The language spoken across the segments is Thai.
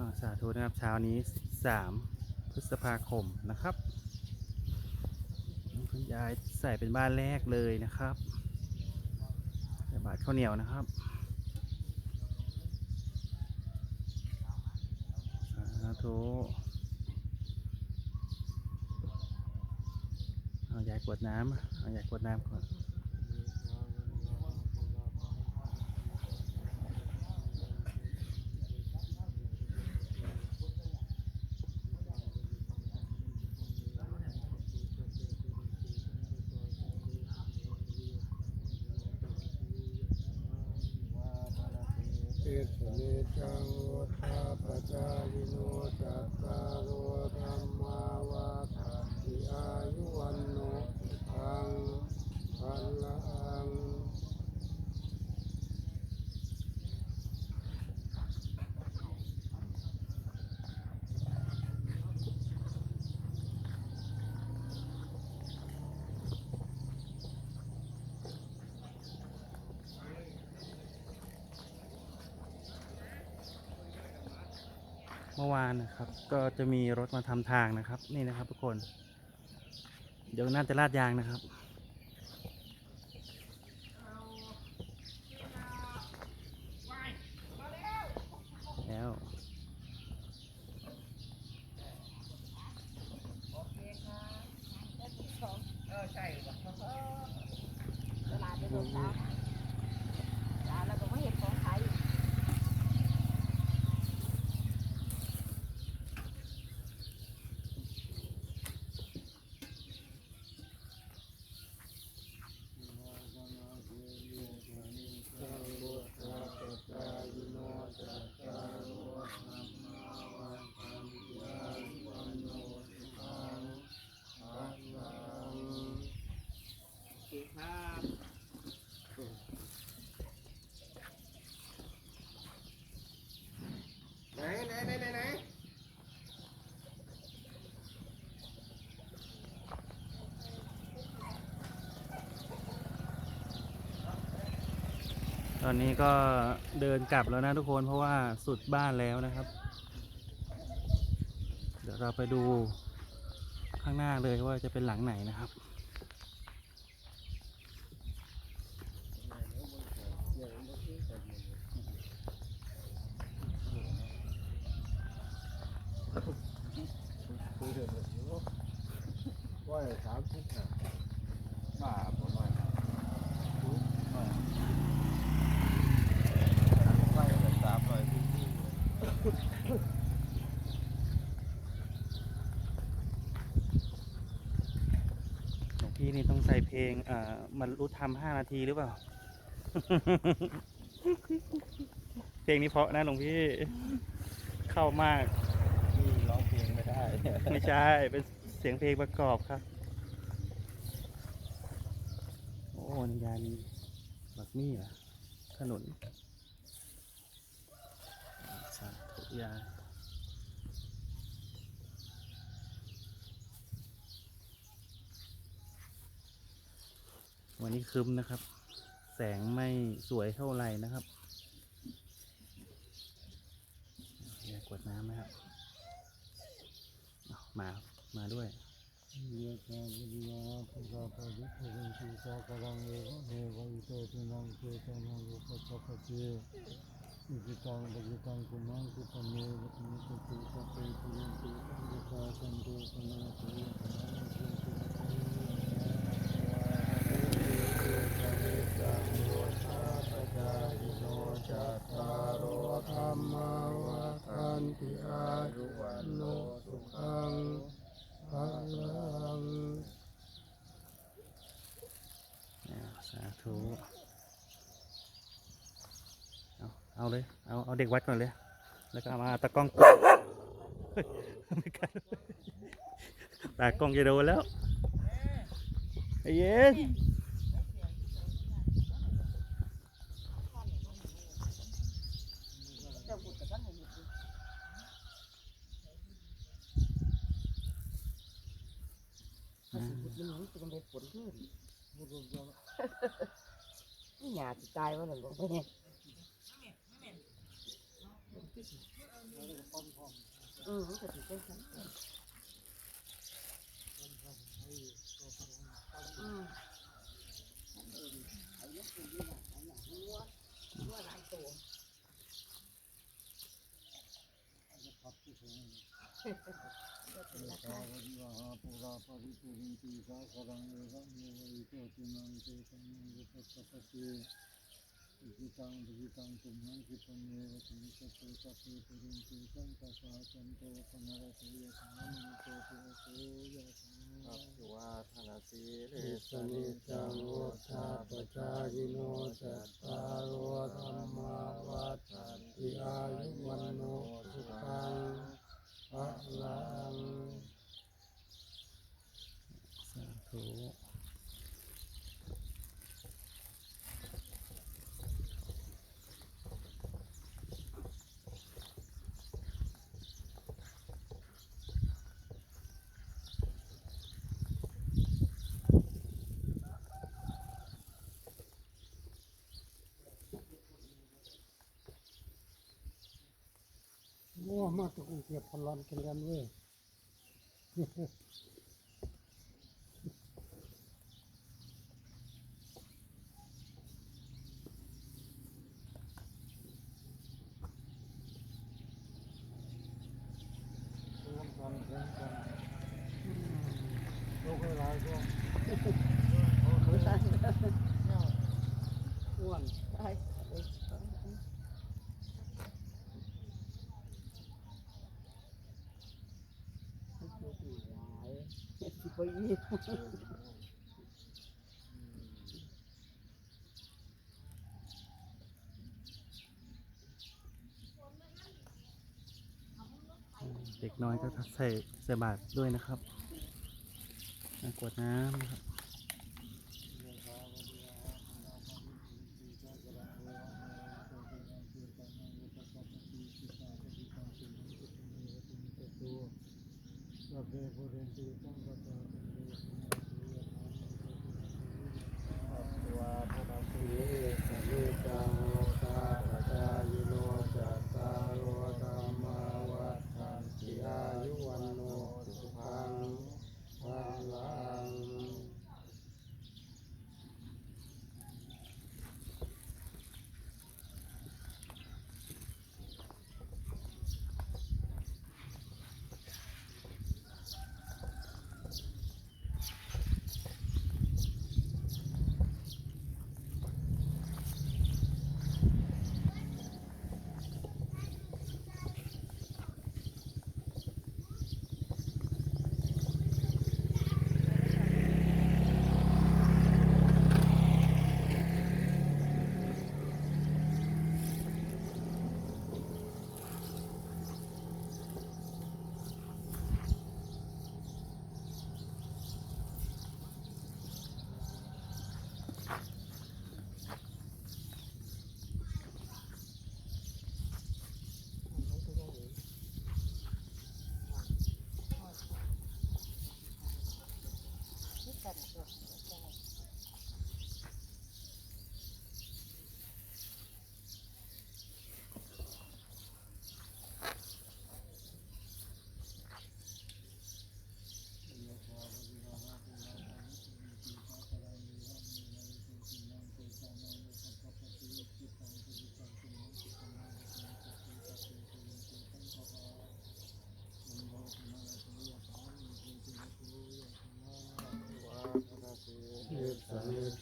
สาธุนะครับเช้านี้ 13 พฤษภาคมนะครับคุณยายใส่เป็นบ้านแรกเลยนะครับใส่บาทข้าวเหนียวนะครับสาธุเอายายกวดน้ำเอายายกวดน้ำก่อน ติสเนจังวุฒาปจายิโนจัตตารโอธรรมาวาทาติอายุวันโนทังพันลัง เมื่อวานนะครับ ก็จะมีรถมาทำทางนะครับ นี่นะครับทุกคน เดี๋ยวน่าจะลาดยางนะครับ แล้ว ตลาดจะโดนตามตามแล้วก็มาเห็นของขายอยู่ จังวุฒาปจายิโนจัตตารโอธรรมาวาทาติอายุวันโนทังพันลัง ไหนไหนไหนไหนไหนตอนนี้ก็เดินกลับแล้วนะทุกคนเพราะว่าสุดบ้านแล้วนะครับ เดี๋ยวเราไปดูข้างหน้าเลยว่าจะเป็นหลังไหนนะครับ ว่าสามสิบห้ามาผมว่าไปแบบสามร้อยที่หลวงพี่นี่ต้องใส่เพลงอ่ามันรู้ทำห้านาทีหรือเปล่า เพลงนี้เพราะนะหลวงพี่ เข้ามากที่ร้องเพลงไม่ได้ ไม่ใช่ เป็น เสียงเพลงประกอบครับ โอ้นยานีบักมี่เหรอขนุนสาธุยาวันนี้ครึ้มนะครับ แสงไม่สวยเท่าไหร่นะครับอยากกวดน้ำไหมครับ มาครับ มาด้วยยะถาวิริยะภะคะปะริภูริสุสากรังเอวะเมวะอิโตทินังเกตังอุปสัพเพอิจิตังปะจิตังกุมังกุปเมวะมิตุตุสัพเพปุริสุตังกปาสันโตปะนาเตยะปะนังสุตุปะเรจังโยธาปจายิโนจัตตารโอธรรมาวาทันติอายุวันโนสุขัง พลัง อ่าสาธุ เอาเอาเลย เอา เอาเด็กวัดก่อนเลย แล้วก็เอามาตะกล้องเฮ้ยไม่กล้าตากล้องจะโดนแล้วไอ้เย็นเจ้าบุตรก็ให้บุตรอ่าบุตรมันหนีตัวเด็กผลขึ้นบุตรเดียวนี่หยาจะตายว่าหนึ่งก็ไม่เนี่ย แล้วก็ปั้นพร้อม เออมันก็สิเจังซั่นปั้นพร้อมให้ก็พร้อมปั้นอืมนั่นเองเอายกขึ้นดีน่ะเอาอย่างหัวหัวหลายตัวแล้วก็พับที่สูงก็เป็นเยราตาคาวิวหาปุราปริปุรินติสาครังเอวะเมวะอิโตตินังเตสัมมังยุปปปติอิจิตังปจิตังตุมหังคิปะเมวติมิสตุสัพเพปุรินติสังกสา โตปนรติยะถามณิโตติโอโตยะถาอัพพิวาทนาสีเลอิสนิจังวุฒาปจายโนจัตตารโอธรรมาวัฏันติอายุวันโนสุขังพระลังสาธุ มาตะกุเกียบพลันกันกันเว้ยเพื่อนกันเพื่อนกันลูกให้หลายก็ ผู้ชาย อ้วน ได้เอ้ยมันอยู่ที่หลายเฮ็ดสิบ่ ยิ้มเด็กน้อยก็ใส่ใส่บาตรด้วยนะครับกวดน้ำนะครับ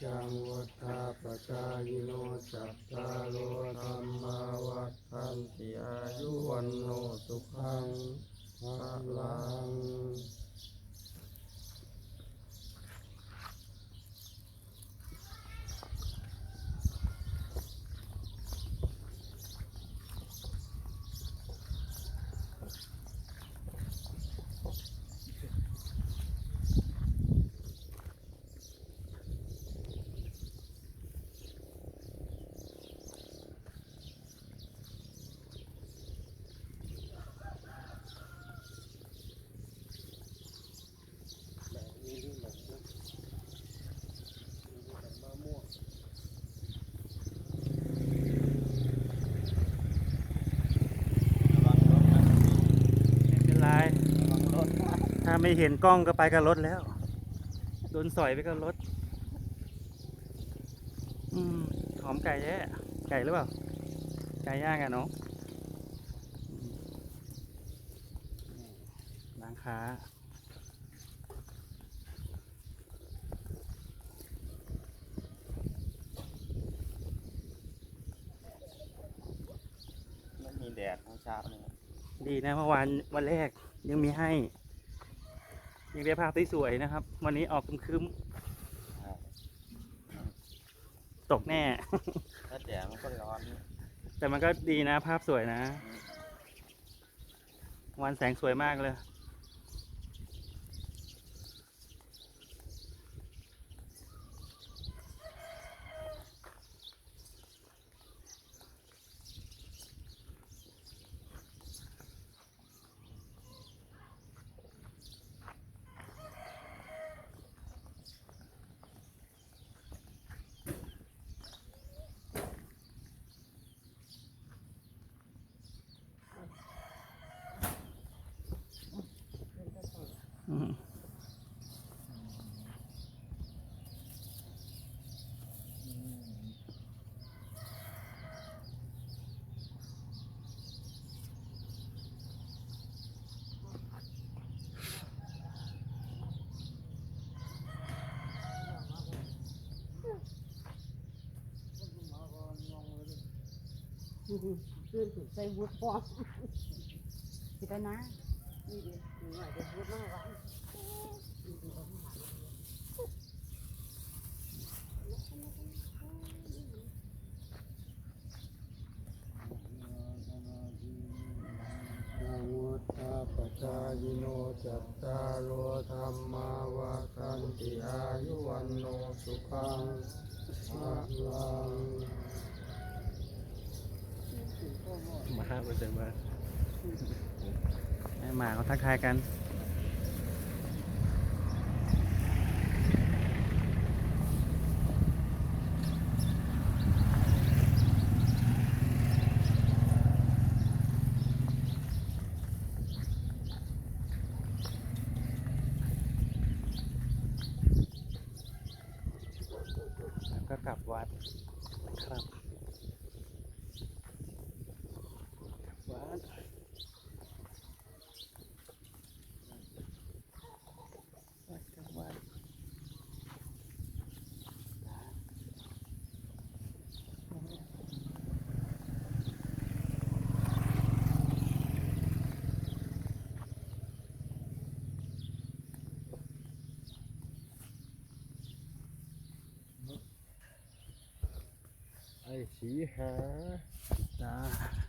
จังวัฏาปจายโนจัตตาโลธรรมาวัฏันติอายุวันโนสุขังภาลัง ไม่เห็นกล้องก็ไปกับรถแล้ว โดนสอยไปกับรถ อืมหอมไก่แย่ไก่หรือเปล่า ไก่ย่างอะเนาะอืมร้านค้าไม่มีแดดทั้งเช้าเนี่ยดีนะเมื่อวานวันแรกยังมีให้ ยังได้ภาพที่สวยนะครับ วันนี้ออกครึมๆตกแน่ ถ้าแดดมันก็ร้อน แต่มันก็ดีนะภาพสวยนะ วันแสงสวยมากเลย อืม ขึ้นถูกใส่วุฒิพร้อมสิไปนะนี่ดิหน่อยเดี๋ยววุฒิมาวันนาวุธาปชายโนจัตตารโอธรรมาวาทันติอายุวันโนสุขังภะลัง มาครับเจอมาให้หมาเขาทักทายกันแล้วก็กลับวัดครับ กลับวั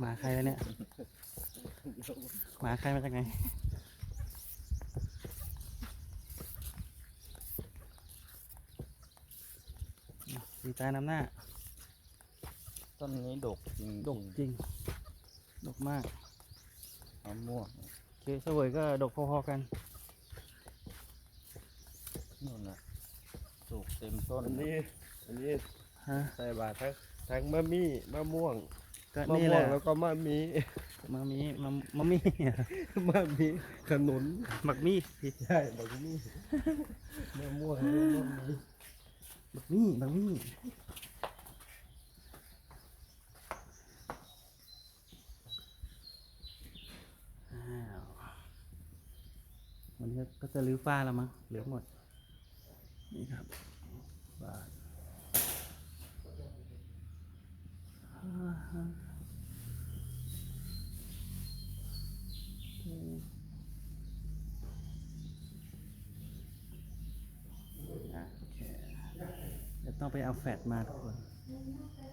หมาใครแล้วเนี่ย หมาใครมาจากไหนดีใจน้ำหน้า ต้นนี้ดกจริงดกจริง ดกมากมะม่วงเคสเวยก็ดกพอๆกันนู่นน่ะสุกเต็มต้นอันนี้ อันนี้ฮะใส่บาตรทั้งทั้งมะมี่มะม่วง ก็มะนี่ม่แหวละงแล้วก็มะมีมามีมามามีมะมีขนุนบักมี่พี่ใช่มะมี่มะม่วงแล้วก็มะมีบักมี่บักมี่อ้าววันนี้ก็จะรื้อฝ้าแล้วมั้งเหลือหมดนี่ครับบาทอ่าฮะอะโอเค เดี๋ยวต้องไปเอาแฟตมาทุกคน